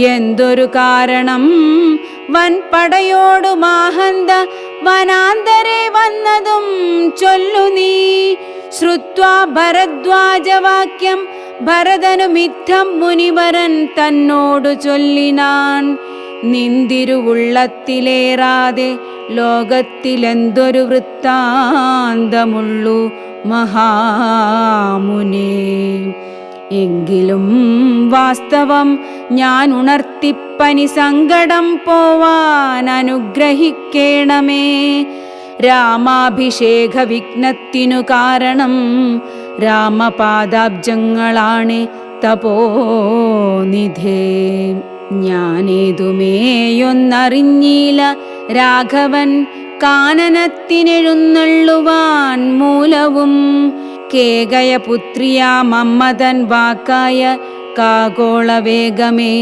എന്തൊരു കാരണം? വൻപടയോടു മാഹന്ത വനാന്തരെ വന്നതും ചൊല്ലു നീ. ശ്രുത്വാ ഭരദ്വാജവാക്യം ഭരതനു മിഥം മുനിവരൻ തന്നോടു ചൊല്ലിനാൻ. നിന്തിരുവുള്ളത്തിലേറാതെ ലോകത്തിലെന്തൊരു വൃത്താന്തമുള്ളു മഹാമുനേ. എങ്കിലും വാസ്തവം ഞാൻ ഉണർത്തിപ്പനി സങ്കടം പോവാൻ അനുഗ്രഹിക്കേണമേ. രാമാഭിഷേക വിഘ്നത്തിനു കാരണം രാമപാദാബ്ജങ്ങളാണ് തപോനിധേ. ഞാനേതുമേയൊന്നറിഞ്ഞീല രാഘവൻ കാനനത്തിനെഴുന്നള്ളുവാൻ മൂലവും കേകയ പുത്രിയാ മമ്മതൻ വാക്കായ കാകോളവേഗമേ